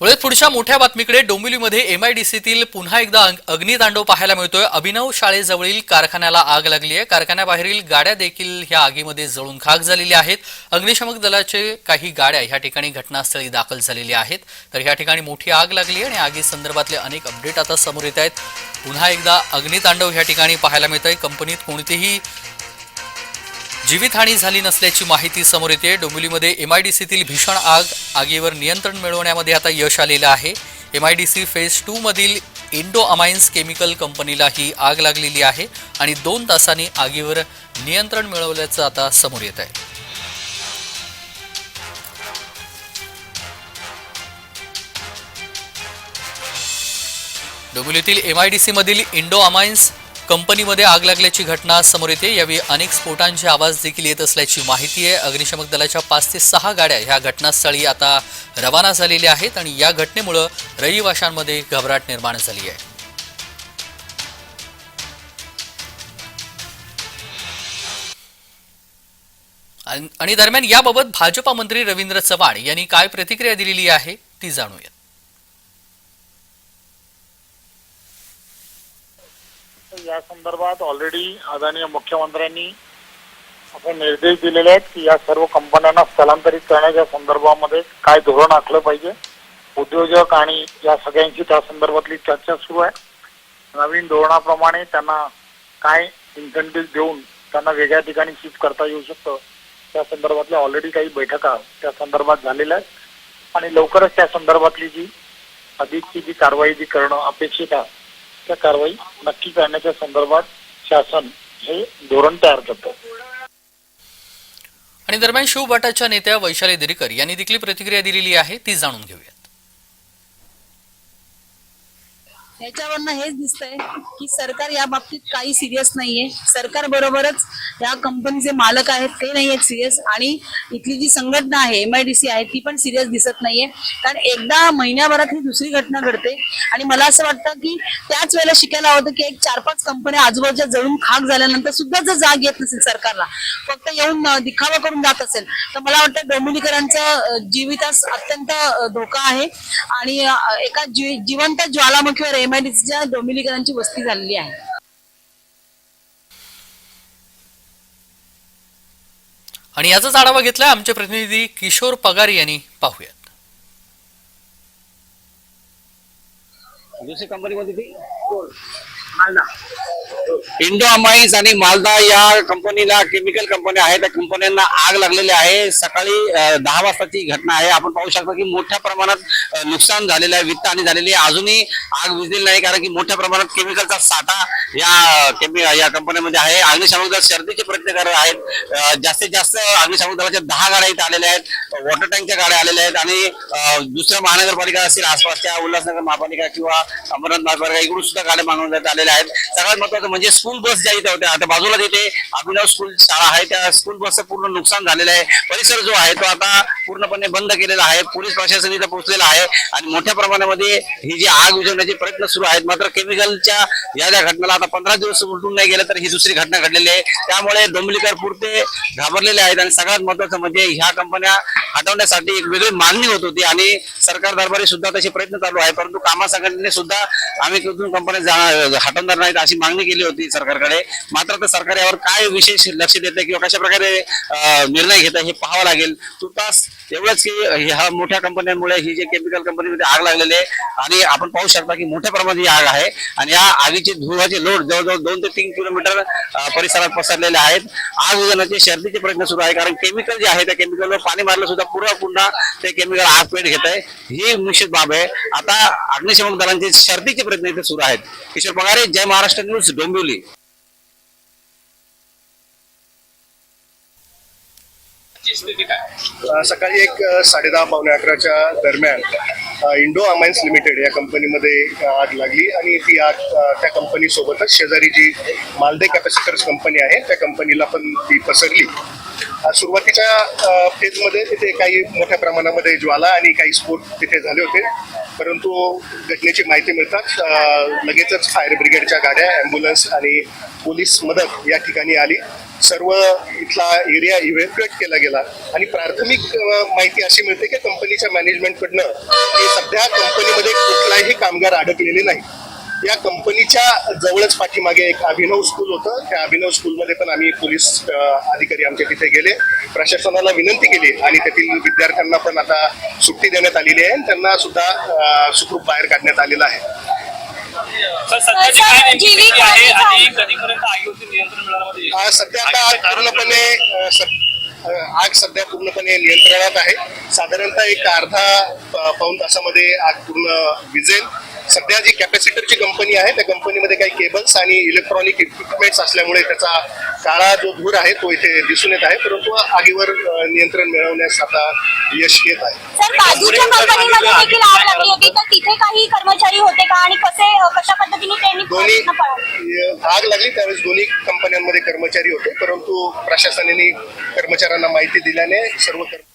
वळत पुढच्या मोठ्या बातमीकडे डोंबिवलीमध्ये एमआयडीसीतील पुन्हा एकदा अग- अग्नितांडव पाहायला मिळतोय. अभिनव शाळेजवळील कारखान्याला आग लागली आहे कारखान्याबाहेरील गाड्या देखील ह्या आगीमध्ये जळून खाक झालेल्या आहेत. अग्निशमक दलाचे काही गाड्या ह्या ठिकाणी घटनास्थळी दाखल झालेल्या आहेत. तर ह्या ठिकाणी मोठी आग लागली आहे आणि आगी संदर्भातले अनेक अपडेट आता समोर येत आहेत. पुन्हा एकदा अग्नितांडव ह्या ठिकाणी पाहायला मिळत आहे कंपनीत कोणतीही जीवितहानी झाली नसल्याची माहिती समोर येते. डोंबिवलीमध्ये एमआयडीसीतील भीषण आग आगीवर नियंत्रण मिळवण्यामध्ये आता यश आलेलं आहे. एमआयडीसी फेज टूमधील इंडो अमाइन्स केमिकल कंपनीला ही आग लागलेली आहे आणि दोन तासांनी आगीवर नियंत्रण मिळवल्याचं आता समोर येत आहे. डोंबिवलीतील डी सीमधील इंडो अमाइन्स कंपनीमध्ये आग लागल्याची घटना समोर येते. यावेळी अनेक स्फोटांचे आवाज देखील येत असल्याची माहिती आहे. अग्निशमक दलाच्या पाच ते सहा गाड्या ह्या घटनास्थळी आता रवाना झालेल्या आहेत आणि या घटनेमुळं रहिवाशांमध्ये घबराट निर्माण झाली आहे. आणि आणि दरम्यान याबाबत भाजपा मंत्री रवींद्र चव्हाण यांनी काय प्रतिक्रिया दिलेली आहे ती जाणूयात. या संदर्भात ऑलरेडी आदरणीय मुख्यमंत्र्यांनी आपण निर्देश दिलेले आहेत की या सर्व कंपन्यांना स्थलांतरित करण्याच्या संदर्भामध्ये काय धोरण आखलं पाहिजे. उद्योजक आणि या सगळ्यांची त्या संदर्भातली चर्चा सुरू आहे. नवीन धोरणाप्रमाणे त्यांना काय इन्सेंटिव्ह देऊन त्यांना वेगळ्या ठिकाणी शिफ्ट करता येऊ शकतं त्या संदर्भातल्या ऑलरेडी काही बैठका त्या संदर्भात झालेल्या आहेत. आणि लवकरच त्या संदर्भातली जी अधिकची जी कारवाई जी करणं अपेक्षित आहे त्या कारवाई नक्की करण्याच्या संदर्भात शासन हे धोरण तयार करतं. आणि दरम्यान शिवभाटाच्या नेत्या वैशाली दिरीकर यांनी देखील प्रतिक्रिया दिलेली आहे ती जाणून घेऊयात. याच्यावरनं हेच दिसतंय की सरकार या बाबतीत काही सिरियस नाहीये. सरकार बरोबरच या कंपनीचे मालक आहेत ते नाही आहेत सिरियस आणि इथली जी संघटना आहे एम आय डी सी आहे ती पण सिरियस दिसत नाहीये. कारण एकदा महिन्याभरात ही दुसरी घटना घडते. आणि मला असं वाटतं की त्याच वेळेला शिकायला होतं की एक चार पाच कंपन्या आजूबाजूच्या जळून खाक झाल्यानंतर सुद्धा जर जाग येत नसेल सरकारला फक्त येऊन दिखावा करून जात असेल तर मला वाटतं डोंबिवलीकरांचं जीवितास अत्यंत धोका आहे. आणि एका जी- जिवंत ज्वालामुखीवर एमआयडीसीच्या डोंबिवलीकरांची वस्ती झालेली आहे. आणि याचाच आढावा घेतलाय आमचे प्रतिनिधी किशोर पगार यांनी. पाहूयात. दुसरी कंपनीमध्ये ती? मालदा. इंडो अमाईन्स आणि मालदा या कंपनीला केमिकल कंपन्या आहेत. त्या कंपन्यांना आग लागलेली आहे. सकाळी दहा वाजताची घटना आहे. आपण पाहू शकता की मोठ्या प्रमाणात नुकसान झालेलं आहे वित्त आणि झालेली आहे. अजूनही आग विजलेली नाही कारण की मोठ्या प्रमाणात केमिकलचा साठा या केमि या कंपन्यांमध्ये आहे. अग्निशामक दल शर्दीचे प्रयत्न करत आहेत. जास्तीत जास्त अग्निशामक दलाच्या दहा गाड्या इथे आलेल्या आहेत. वॉटर टँकच्या गाड्या आलेल्या आहेत. आणि दुसऱ्या महानगरपालिका असतील आसपासच्या उल्हासनगर महापालिका किंवा अमरनाथ महापालिका इकडून सुद्धा गाड्या मागवण्यात आलेल्या आहेत. सगळ्यात महत्वाचं म्हणजे स्कूल बस ज्या इथे होत्या आता बाजूला तिथे अभिनव स्कूल शाळा आहे त्या स्कूल बसचं पूर्ण नुकसान झालेलं आहे. परिसर जो आहे तो आता पूर्णपणे बंद केलेला आहे पोलीस प्रशासन इथे पोहोचलेला आहे आणि मोठ्या प्रमाणामध्ये ही जी आग विझवण्याचे प्रयत्न सुरू आहेत मात्र केमिकलच्या या ज्या घटनेला आता पंधरा दिवस उलटून नाही गेलं तर ही दुसरी घटना घडलेली आहे. त्यामुळे डोंबिवलीकर पुरते घाबरलेले आहेत आणि सगळ्यात महत्वाचं म्हणजे ह्या कंपन्या हटवण्यासाठी एक वेगळी मागणी होत होती आणि सरकार दरबारी सुद्धा तसे प्रयत्न चालू आहे परंतु कामा संघटनेने सुद्धा आम्ही कंपन्या हटवणार नाहीत अशी मागणी केली होती सरकारकडे. मात्र आता सरकार यावर काय विशेष लक्ष देते किंवा कशा प्रकारे निर्णय घेत हे पाहावं लागेल. तुर्तास एवढंच की ह्या मोठ्या कंपन्यांमुळे ही जे केमिकल कंपनीमध्ये आग लागलेली आहे आणि आपण पाहू शकता की मोठ्या प्रमाणात ही आग आहे आणि या आगीचे धुवाचे लोड जवळजवळ दोन ते तीन किलोमीटर परिसरात पसरलेले आहेत. आग विझवण्याचे शर्दीचे प्रयत्न सुरू आहे कारण केमिकल जे आहे त्या केमिकलवर पाणी मारलं सुद्धा पुन्हा पुन्हा ते केमिकल आग पेट घेत आहे ही निश्चित बाब आहे. आता अग्निशमक दलांचे शर्दीचे प्रयत्न इथे सुरू आहेत. किशोर पगारे जय महाराष्ट्र न्यूज डोंबिवली सकाळी एक साडे साडेदहा पावणे अकराच्या दरम्यान इंडो अमाइन्स लिमिटेड या कंपनीमध्ये आग लागली आणि ती आग त्या कंपनीसोबतच शेजारी जी मालदे कॅपॅसिटर्स कंपनी आहे त्या कंपनीला पण ती पसरली. सुरुवातीच्या फेजमध्ये तिथे काही मोठ्या प्रमाणामध्ये ज्वाला आणि काही स्फोट तिथे झाले होते. परंतु घटनेची माहिती मिळताच लगेचच फायर ब्रिगेडच्या गाड्या ॲम्ब्युलन्स आणि पोलीस मदत या ठिकाणी आली. सर्व इथला एरिया इव्हॅक्युएट केला गेला. आणि प्राथमिक माहिती अशी मिळते की कंपनीच्या मॅनेजमेंटकडनं की सध्या कंपनीमध्ये कुठलाही कामगार अडकलेले नाही या कंपनीच्या जवळच पाठीमागे एक अभिनव स्कूल होतं. त्या अभिनव स्कूलमध्ये पण आम्ही पोलीस अधिकारी आमचे तिथे गेले. प्रशासनाला विनंती केली आणि तेथील विद्यार्थ्यांना पण आता सुट्टी देण्यात आलेली आहे आणि त्यांना सुद्धा सुखरूप बाहेर काढण्यात आलेलं आहे. सध्या आता आग पूर्णपणे आग सध्या पूर्णपणे नियंत्रणात आहे. साधारणतः एक अर्धा प- पाऊण तासामध्ये आग पूर्ण विझेल सध्या जी कॅपॅसिटरची कंपनी आहे त्या कंपनीमध्ये काही केबल्स आणि इलेक्ट्रॉनिक इक्विपमेंट्स असल्यामुळे त्याचा काळा जो धूर आहे तो इथे दिसून येत आहे परंतु आगीवर नियंत्रण मिळवण्यास आता यश येत आहे. आग लागली होती तर तिथे काही कर्मचारी होते का? आणि कसे कशा पद्धतीने त्यांनी दोन्ही प्रयत्न पाळले? अ, आग लागली त्यावेळेस दोन्ही कंपन्यांमध्ये कर्मचारी होते परंतु प्रशासनाने कर्मचाऱ्यांना माहिती दिल्याने सर्व कर्मचारी